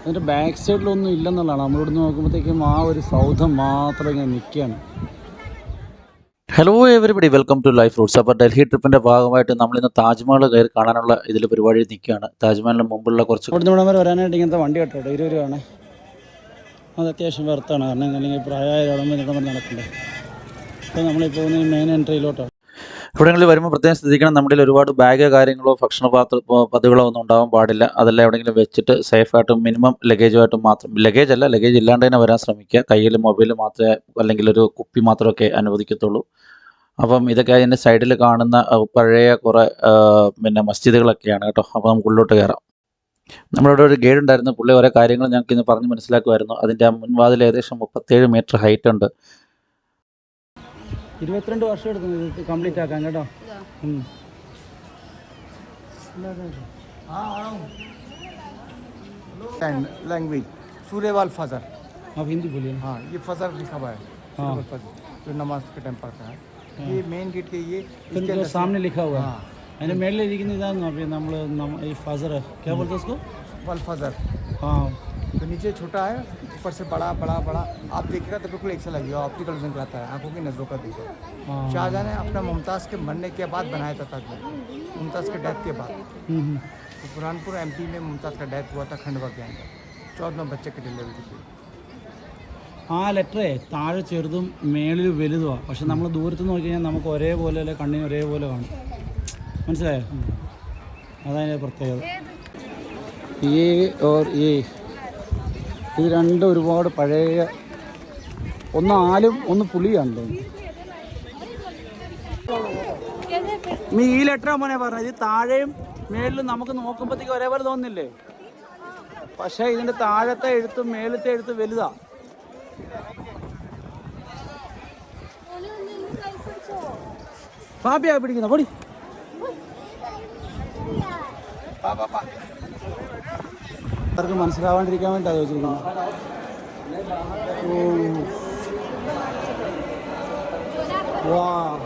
അതിന്റെ ബാക്ക് സൈഡിലൊന്നും ഇല്ലെന്നുള്ളതാണ്. നമ്മളിവിടുന്ന് നോക്കുമ്പോഴത്തേക്കും ആ ഒരു സൗധം മാത്രം ഇങ്ങനെ നിൽക്കുകയാണ് hello everybody welcome to life roots അപ്പോൾ ഡൽഹി ട്രിപ്പിന്റെ ഭാഗമായിട്ട് നമ്മളിന്ന് താജ്മഹൽ കയറി കാണാനുള്ള ഇതിൽ പരിപാടി നിൽക്കുകയാണ് താജ്മഹലിന് മുമ്പുള്ള കുറച്ച് ഇവിടുന്ന് ഇവിടം വരെ വരാനായിട്ട് ഇങ്ങനത്തെ വണ്ടി കേട്ടോ. ഇരുപത് രൂപയാണ്. അത് അത്യാവശ്യം വെറുത്താണ് കാരണം അല്ലെങ്കിൽ പ്രായമായ ഉടമ്പ് നിൽക്കാൻ നടക്കണ്ടേ? അപ്പോൾ നമ്മളിപ്പോൾ മെയിൻ എൻട്രിയിലോട്ടോ ഇവിടങ്ങളിൽ വരുമ്പോൾ പ്രത്യേകം ശ്രദ്ധിക്കണം. നമ്മുടെ ഒരുപാട് ബാഗ് കാര്യങ്ങളോ ഭക്ഷണ പാത്ര പതികളോ ഒന്നും ഉണ്ടാവാൻ പാടില്ല. അതെല്ലാം എവിടെയെങ്കിലും വെച്ചിട്ട് സേഫായിട്ടും മിനിമം ലഗേജുമായിട്ടും മാത്രം ലഗേജ് അല്ല ലഗേജ് ഇല്ലാണ്ട് തന്നെ വരാൻ ശ്രമിക്കുക. കയ്യിൽ മൊബൈൽ മാത്രമേ അല്ലെങ്കിൽ ഒരു കുപ്പി മാത്രമൊക്കെ അനുവദിക്കത്തുള്ളൂ. അപ്പം ഇതൊക്കെ അതിന്റെ സൈഡിൽ കാണുന്ന പഴയ കുറേ പിന്നെ മസ്ജിദുകളൊക്കെയാണ് കേട്ടോ. അപ്പോൾ നമുക്ക് ഉള്ളിലോട്ട് കയറാം. നമ്മളിവിടെ ഒരു ഗൈഡ് ഉണ്ടായിരുന്നു. പുള്ളി ഓരോ കാര്യങ്ങൾ ഞങ്ങൾക്ക് ഇന്ന് പറഞ്ഞ് മനസ്സിലാക്കുമായിരുന്നു. അതിന്റെ ആ മുൻവാതിൽ ഏകദേശം മുപ്പത്തേഴ് മീറ്റർ ഹൈറ്റ് ഉണ്ട്. ഇരുപത്തിരണ്ട് വർഷം എടുക്കും ഇത് കംപ്ലീറ്റ് ആക്കാൻ കേട്ടോ ഉം. लैंग्वेज सूर्यवाल फजर आप हिंदी बोलिए हाँ ये फजर लिखा हुआ है हाँ। सूर्यवाल फजर जो नमाज के टाइम पढ़ता है ये मेन गेट के ये तो इसके जो अंदर सामने लिखा हुआ है हाँ അതിൻ്റെ മേളിലിരിക്കുന്ന ഇതാണ് അപ്പോൾ നമ്മൾ ഈ ഫസർ क्या बोलते हैं उसको वल फजर हाँ तो नीचे छोटा है ऊपर से बड़ा बड़ा बड़ा आप देखिएगा तो बिल्कुल एक सा लगेगा ऑप्टिकल विजन कराता है आंखों की नजरों का देखो हाँ शाहजहाँ ने अपना मुमताज़ के मरने के बाद बनाया था ताजमहल मुमताज़ के डेथ के बाद हम्म, हम्म। तो बुरहानपुर एमपी में मुमताज़ का डेथ हुआ था खंडवा के अंदर चौदह बच्चे की डिलीवरी थी ആ ലെറ്ററേ താഴെ ചെറുതും മേളിൽ വലുതുമാണ് പക്ഷെ നമ്മൾ ദൂരത്ത് നോക്കി കഴിഞ്ഞാൽ നമുക്ക് ഒരേപോലെ അല്ലെ കണ്ണിന് ഒരേപോലെ കാണും മനസ്സിലായോ അതതിൻ്റെ പ്രത്യേകത ഈ ഓർ ഈ ഇത് രണ്ട് ഒരുപാട് പഴയ ഒന്ന് ആലും ഒന്ന് പുളിയാണ് നീ ഈ ലെറ്റർ മോനെ പറഞ്ഞത്. ഇത് താഴെയും മേളിലും നമുക്ക് നോക്കുമ്പോഴത്തേക്ക് ഒരേപോലെ തോന്നില്ലേ പക്ഷേ ഇതിന്റെ താഴത്തെ എഴുത്തും മേലത്തെ എഴുത്തും വലുതാ. പാപ്പിയാ പിടിക്കുന്ന. പൊടി. അവർക്ക് മനസ്സിലാവാണ്ടിരിക്കാൻ വേണ്ടി അത് വെച്ചിരിക്കുന്നത്. വാ.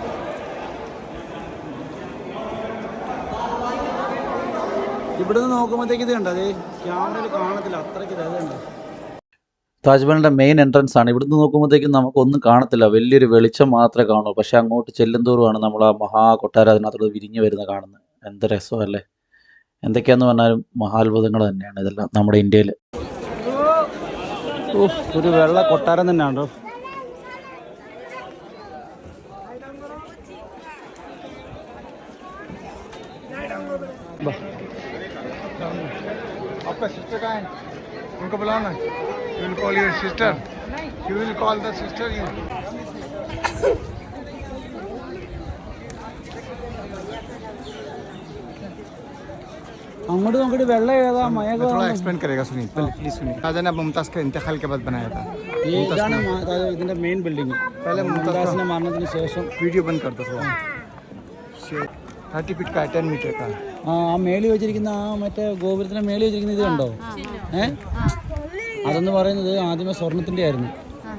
ഇവിടുന്ന് നോക്കുമ്പോഴത്തേക്ക് ഇത് കണ്ടോ? അതേ ക്യാമറയിൽ കാണത്തില്ല. അത്രയ്ക്ക് ഇതുണ്ട് താജ്മഹലിന്റെ മെയിൻ എൻട്രൻസ് ആണ്. ഇവിടുന്ന് നോക്കുമ്പോഴത്തേക്കും നമുക്കൊന്നും കാണത്തില്ല. വലിയൊരു വെളിച്ചം മാത്രമേ കാണൂ പക്ഷേ അങ്ങോട്ട് ചെല്ലുന്തോറുമാണ് നമ്മൾ ആ മഹാ കൊട്ടാരം അതിനകത്തോട് വിരിഞ്ഞു വരുന്ന കാണുന്നത്. എന്ത് രസമല്ലേ? എന്തൊക്കെയാന്ന് പറഞ്ഞാലും മഹാത്ഭുതങ്ങൾ തന്നെയാണ് ഇതെല്ലാം നമ്മുടെ ഇന്ത്യയിൽ ഒരു വെള്ള കൊട്ടാരം തന്നെയാണോ आपका सिस्टर का है उनको बुलाओ ना you will call your sister you will call the sister you അങ്ങോട്ട് നോക്കിയിട്ട് വെള്ളം ഏതാ മയൊക്കെ मैं थोड़ा एक्सप्लेन करेगा सुनिए पहले प्लीज सुनिए शाहजहाँ ने मुमताज़ के इंतकाल के बाद बनाया था ഈ ഇതാണ് മ- അതായത് ഇതിന്റെ മെയിൻ ബിൽഡിംഗ് पहले मुमताज़ മുംതാസിന്റെ മരണത്തിന് ശേഷം का वीडियो बंद कर दो थोड़ा थर्टी फीट का है टेन मीटर का है ആ ആ മേളി വെച്ചിരിക്കുന്ന ആ മറ്റേ ഗോപുരത്തിന്റെ മേളി വെച്ചിരിക്കുന്ന ഇത് കണ്ടോ ഏ അതെന്ന് പറയുന്നത് ആദ്യമേ സ്വർണത്തിന്റെ ആയിരുന്നു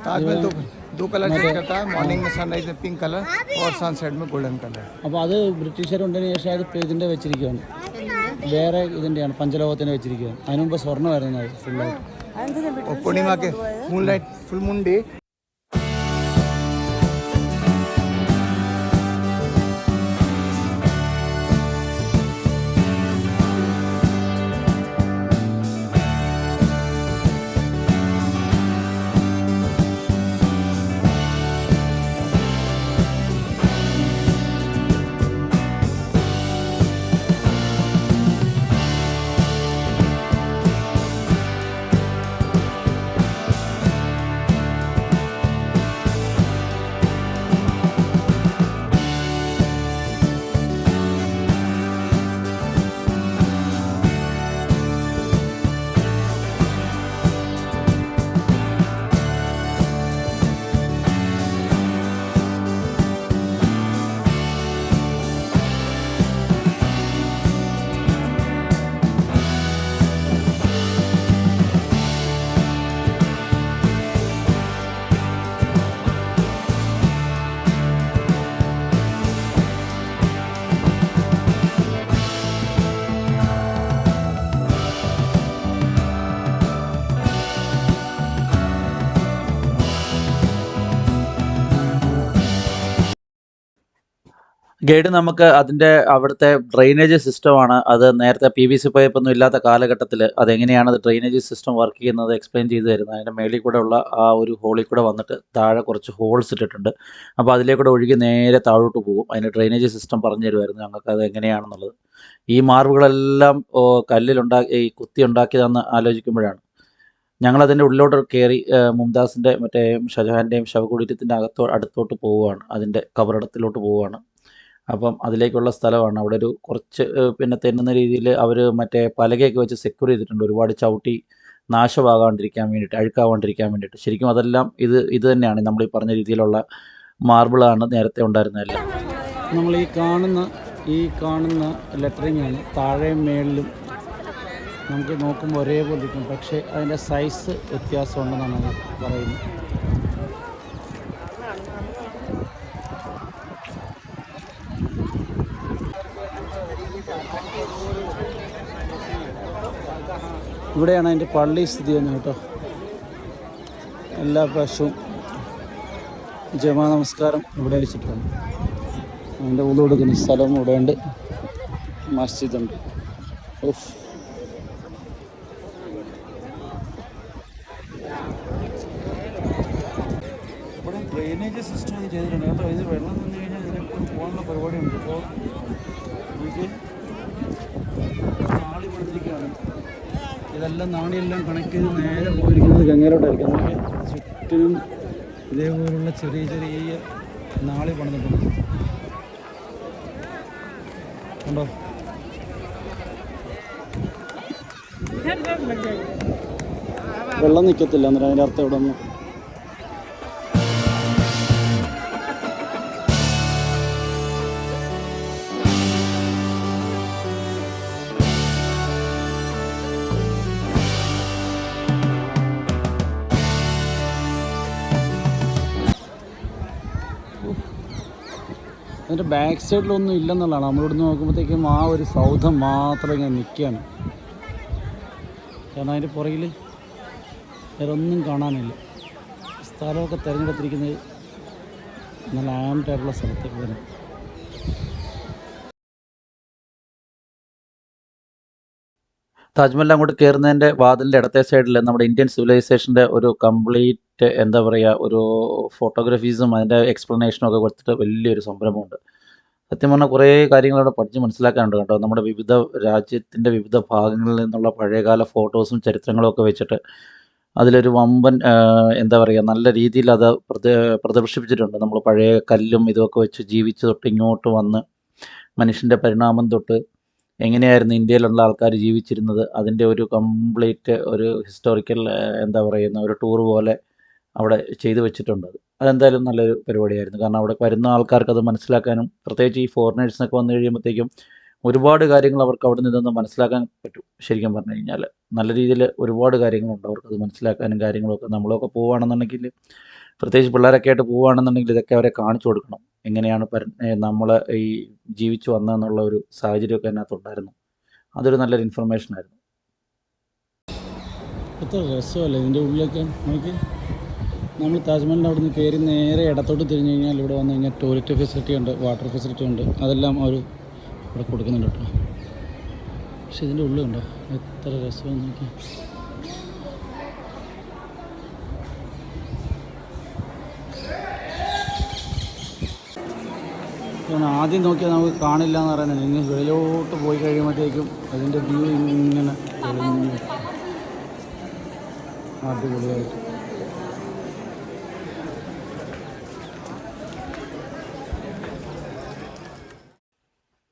ताजमहल दो दो कलर चेंज करता है मॉर्निंग में सनराइज में पिंक कलर और सनसेट में गोल्डन कलर അപ്പോൾ അത് ബ്രിട്ടീഷുകാർ ഉണ്ടതിന് ശേഷം അത് ഇപ്പൊ ഇതിന്റെ വെച്ചിരിക്കുകയാണ് വേറെ ഇതിന്റെയാണ് പഞ്ചലോകത്തിന് വെച്ചിരിക്കുന്നത് അതിനുമുമ്പ് സ്വർണമായിരുന്നു അത് ഫുള്ളായിട്ട് മൂൺ ലൈറ്റ് ഫുൾ മുണ്ടി ഗൈഡ് നമുക്ക് അതിന്റെ അവിടുത്തെ ഡ്രെയിനേജ് സിസ്റ്റമാണ് അത് നേരത്തെ പി വി സി പൈപ്പൊന്നും ഇല്ലാത്ത കാലഘട്ടത്തിൽ അതെങ്ങനെയാണ് അത് ഡ്രെയിനേജ് സിസ്റ്റം വർക്ക് ചെയ്യുന്നത് എക്സ്പ്ലെയിൻ ചെയ്തു തരുന്നത്. അതിന്റെ മേളിൽ കൂടെ ഉള്ള ആ ഒരു ഹോളിൽ കൂടെ വന്നിട്ട് താഴെ കുറച്ച് ഹോൾസ് ഇട്ടിട്ടുണ്ട്. അപ്പോൾ അതിലേക്കൂടെ ഒഴുകി നേരെ താഴോട്ട് പോകും. അതിന്റെ ഡ്രെയിനേജ് സിസ്റ്റം പറഞ്ഞു തരുമായിരുന്നു ഞങ്ങൾക്ക് അത് എങ്ങനെയാണെന്നുള്ളത്. ഈ മാർബുകളെല്ലാം കല്ലിലുണ്ടാക്കി ഈ കുത്തി ഉണ്ടാക്കിയതെന്ന് ആലോചിക്കുമ്പോഴാണ്. ഞങ്ങളതിന്റെ ഉള്ളിലോട്ട് കയറി മുംതാസിന്റെ മറ്റേ ഷജഹാന്റെയും ശവകുടീരത്തിന്റെ അകത്തോ അടുത്തോട്ട് പോവുകയാണ്. അതിന്റെ കബറടത്തിലോട്ട് പോവുകയാണ്. അപ്പം അതിലേക്കുള്ള സ്ഥലമാണ്. അവിടെ ഒരു കുറച്ച് പിന്നെ തെന്നുന്ന രീതിയിൽ അവർ മറ്റേ പലകയൊക്കെ വെച്ച് സെക്യൂർ ചെയ്തിട്ടുണ്ട്. ഒരുപാട് ചവിട്ടി നാശമാകാണ്ടിരിക്കാൻ വേണ്ടിയിട്ട് അഴുക്കാവാണ്ടിരിക്കാൻ വേണ്ടിയിട്ട്. ശരിക്കും അതെല്ലാം ഇത് ഇത് തന്നെയാണ്. നമ്മൾ ഈ പറഞ്ഞ രീതിയിലുള്ള മാർബിളാണ് നേരത്തെ ഉണ്ടായിരുന്നതെല്ലാം നമ്മൾ ഈ കാണുന്ന ഈ കാണുന്ന ലെറ്ററിംഗ് ആണ് താഴെയും മേളിലും നമുക്ക് നോക്കുമ്പോൾ ഒരേപോലെ ഇരിക്കും. പക്ഷേ അതിന്റെ സൈസ് വ്യത്യാസമുണ്ടെന്നാണ് പറയുന്നത്. ഇവിടെയാണ് അതിന്റെ പള്ളി സ്ഥിതി ചെയ്യുന്നത് കേട്ടോ. എല്ലാ പ്രാവശ്യവും ജമാ നമസ്കാരം ഇവിടെ വെച്ചിട്ടാണ് അതിന്റെ ഉള്ളു കൊടുക്കുന്ന സ്ഥലം ഇവിടെ ഉണ്ട് മസ്ജിദ് ഉണ്ട് ഉഫ്. ഇവിടെ ഡ്രെയിനേജ് സിസ്റ്റം ചെയ്തിട്ടുണ്ട്. കേട്ടോ ഇത് വെള്ളം നിന്ന് കഴിഞ്ഞാൽ ഇതിനെപ്പോൾ പോകാനുള്ള പരിപാടിയുണ്ട്. അപ്പോൾ ഇതെല്ലാം നാണിയെല്ലാം കണക്ട് ചെയ്ത് നേരെ പോയിരിക്കുന്നത് ഗംഗയിലോട്ടായിരിക്കും. നമുക്ക് ചുറ്റിനും ഇതേപോലുള്ള ചെറിയ ചെറിയ നാളി പണിതിട്ടുണ്ട്. കണ്ടോ? വെള്ളം നിൽക്കത്തില്ല എന്നിട്ട് അതിന്റെ അർത്ഥം ഇവിടെ ഒന്നും അതിന്റെ ബാക്ക് സൈഡിലൊന്നും ഇല്ലെന്നുള്ളതാണ്. നമ്മളിവിടുന്ന് നോക്കുമ്പോഴത്തേക്കും ആ ഒരു സൗധം മാത്രം ഇങ്ങനെ നിൽക്കുകയാണ് കാരണം അതിന്റെ പുറകിൽ വേറൊന്നും കാണാനില്ല. സ്ഥലമൊക്കെ തിരഞ്ഞെടുത്തിരിക്കുന്നത് നല്ല ആംറ്റായിട്ടുള്ള സ്ഥലത്തേക്ക് വരും താജ്മഹൽ അങ്ങോട്ട് കയറുന്നതിന്റെ വാതിലിന്റെ ഇടത്തെ സൈഡിൽ നമ്മുടെ ഇന്ത്യൻ സിവിലൈസേഷന്റെ ഒരു കംപ്ലീറ്റ് എന്താ പറയുക ഒരു ഫോട്ടോഗ്രാഫീസും അതിന്റെ എക്സ്പ്ലനേഷനും ഒക്കെ കൊടുത്തിട്ട് വലിയൊരു സംരംഭമുണ്ട്. സത്യം പറഞ്ഞാൽ കുറേ കാര്യങ്ങൾ അവിടെ പഠിച്ച് മനസ്സിലാക്കാനുണ്ട് കേട്ടോ. നമ്മുടെ വിവിധ രാജ്യത്തിന്റെ വിവിധ ഭാഗങ്ങളിൽ നിന്നുള്ള പഴയകാല ഫോട്ടോസും ചരിത്രങ്ങളും ഒക്കെ വെച്ചിട്ട് അതിലൊരു വമ്പൻ എന്താ പറയുക നല്ല രീതിയിൽ അത് പ്രദർശിപ്പിച്ചിട്ടുണ്ട്. നമ്മൾ പഴയ കല്ലും ഇതുമൊക്കെ വെച്ച് ജീവിച്ച് തൊട്ട് ഇങ്ങോട്ട് വന്ന് മനുഷ്യന്റെ പരിണാമം തൊട്ട് എങ്ങനെയായിരുന്നു ഇന്ത്യയിലുള്ള ആൾക്കാർ ജീവിച്ചിരുന്നത്? അതിന്റെ ഒരു കംപ്ലീറ്റ് ഒരു ഹിസ്റ്റോറിക്കൽ എന്താ പറയുന്ന ഒരു ടൂർ പോലെ അവിടെ ചെയ്തു വെച്ചിട്ടുണ്ട് അതെന്തായാലും നല്ലൊരു പരിപാടിയായിരുന്നു. കാരണം അവിടെ വരുന്ന ആൾക്കാർക്ക് അത് മനസ്സിലാക്കാനും പ്രത്യേകിച്ച് ഈ ഫോറിനേഴ്സിനൊക്കെ വന്നു കഴിയുമ്പോഴത്തേക്കും ഒരുപാട് കാര്യങ്ങൾ അവർക്ക് അവിടെ നിന്നൊന്ന് മനസ്സിലാക്കാൻ പറ്റും. ശരിക്കും പറഞ്ഞു കഴിഞ്ഞാൽ നല്ല രീതിയിൽ ഒരുപാട് കാര്യങ്ങളുണ്ട് അവർക്ക് അത് മനസ്സിലാക്കാനും കാര്യങ്ങളൊക്കെ നമ്മളൊക്കെ പോവുകയാണെന്നുണ്ടെങ്കിൽ പ്രത്യേകിച്ച് പിള്ളേരൊക്കെ ആയിട്ട് പോവുകയാണെന്നുണ്ടെങ്കിൽ ഇതൊക്കെ അവരെ കാണിച്ചു കൊടുക്കണം. എങ്ങനെയാണ് നമ്മൾ ഈ ജീവിച്ചു വന്നതെന്നുള്ള ഒരു സാഹചര്യമൊക്കെ അതിനകത്തുണ്ടായിരുന്നു. അതൊരു നല്ലൊരു ഇൻഫർമേഷൻ ആയിരുന്നു. എത്ര രസമല്ലേ ഇതിന്റെ ഉള്ളിലൊക്കെ? നോക്കി. നമ്മൾ താജ്മഹലിന്റെ അവിടെ നിന്ന് കയറി നേരെ ഇടത്തോട്ട് തിരിഞ്ഞു കഴിഞ്ഞാൽ ഇവിടെ വന്നു കഴിഞ്ഞാൽ ടോയ്ലറ്റ് ഫെസിലിറ്റി ഉണ്ട് വാട്ടർ ഫെസിലിറ്റി ഉണ്ട്. അതെല്ലാം അവർ ഇവിടെ കൊടുക്കുന്നുണ്ട് കേട്ടോ. പക്ഷെ ഇതിന്റെ ഉള്ളിലുണ്ടോ? എത്ര രസമെന്ന് നോക്കി. ഞാൻ ആദ്യം നോക്കിയാൽ നമുക്ക് കാണില്ല എന്ന് പറയുന്നത് ഇനി വെളിയിലോട്ട് പോയി കഴിയുമ്പോഴത്തേക്കും അതിന്റെ വ്യൂ ഇങ്ങനെ അടിപൊളിയായിട്ട്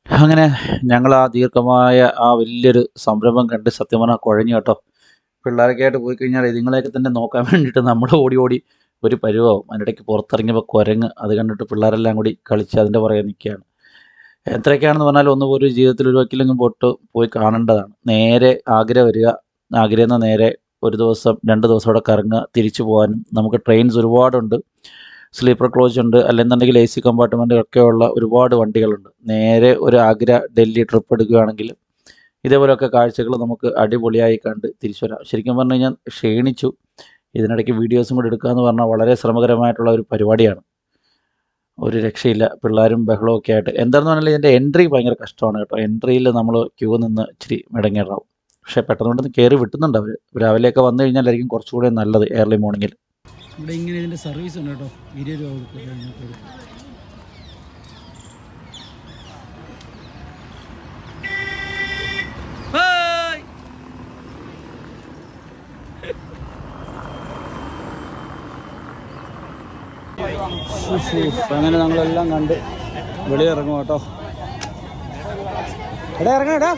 അങ്ങനെ ഞങ്ങൾ ആ ദീർഘമായ ആ വലിയൊരു സംരംഭം കണ്ട് സത്യം പറഞ്ഞാൽ കുഴഞ്ഞു കേട്ടോ. പിള്ളേരൊക്കെ ആയിട്ട് പോയി കഴിഞ്ഞാൽ ഇതുങ്ങളെയൊക്കെ തന്നെ നോക്കാൻ വേണ്ടിയിട്ട് നമ്മൾ ഓടി ഓടി ഒരു പരുവാവും. അതിനിടയ്ക്ക് പുറത്തിറങ്ങിയപ്പോൾ കുരങ്ങ് അത് കണ്ടിട്ട് പിള്ളേരെല്ലാം കൂടി കളിച്ച് അതിന്റെ പുറകെ നിൽക്കുകയാണ്. എത്രയൊക്കെയാണെന്ന് പറഞ്ഞാൽ ഒന്ന് ഒരു ജീവിതത്തിൽ ഒരു വക്കിലെങ്കിലും പോട്ട് പോയി കാണേണ്ടതാണ്. നേരെ ആഗ്ര വരിക. നിന്ന് നേരെ ഒരു ദിവസം രണ്ട് ദിവസം അവിടെ കറങ്ങുക തിരിച്ചു പോകാനും. നമുക്ക് ട്രെയിൻസ് ഒരുപാടുണ്ട്. സ്ലീപ്പർ ക്ലോച്ച് ഉണ്ട്. അല്ലെന്നുണ്ടെങ്കിൽ എ സി കമ്പാർട്ട്മെന്റ് ഒക്കെയുള്ള ഒരുപാട് വണ്ടികളുണ്ട്. നേരെ ഒരു ആഗ്ര ഡൽഹി ട്രിപ്പ് എടുക്കുകയാണെങ്കിൽ ഇതേപോലെയൊക്കെ കാഴ്ചകൾ നമുക്ക് അടിപൊളിയായി കണ്ട് തിരിച്ചു വരാം. ശരിക്കും പറഞ്ഞു കഴിഞ്ഞാൽ ക്ഷീണിച്ചു. ഇതിനിടയ്ക്ക് വീഡിയോസും കൂടി എടുക്കുക എന്ന് പറഞ്ഞാൽ വളരെ ശ്രമകരമായിട്ടുള്ള ഒരു പരിപാടിയാണ്. ഒരു രക്ഷയില്ല പിള്ളേരും ബഹളവും ഒക്കെ ആയിട്ട്. എന്താണെന്ന് പറഞ്ഞാൽ ഇതിന്റെ എൻട്രി ഭയങ്കര കഷ്ടമാണ് കേട്ടോ. എൻട്രിയിൽ നമ്മൾ ക്യൂ നിന്ന് ഇച്ചിരി മെടങ്ങേറാവും പക്ഷേ പെട്ടെന്ന് പെട്ടെന്ന് കയറി വിട്ടുന്നുണ്ട് അവർ രാവിലെയൊക്കെ വന്നു കഴിഞ്ഞാലായിരിക്കും കുറച്ചുകൂടി നല്ലത് ഏർലി മോർണിംഗിൽ ഇവിടെ ഇങ്ങനെ ഇതിന്റെ സർവീസ് ഉണ്ട് കേട്ടോ. ഇരുപത് രൂപ കൊടുക്കും. അങ്ങനെ ഞങ്ങളെല്ലാം കണ്ട് വെളിയിറങ്ങും കേട്ടോ. എടാ ഇറങ്ങാം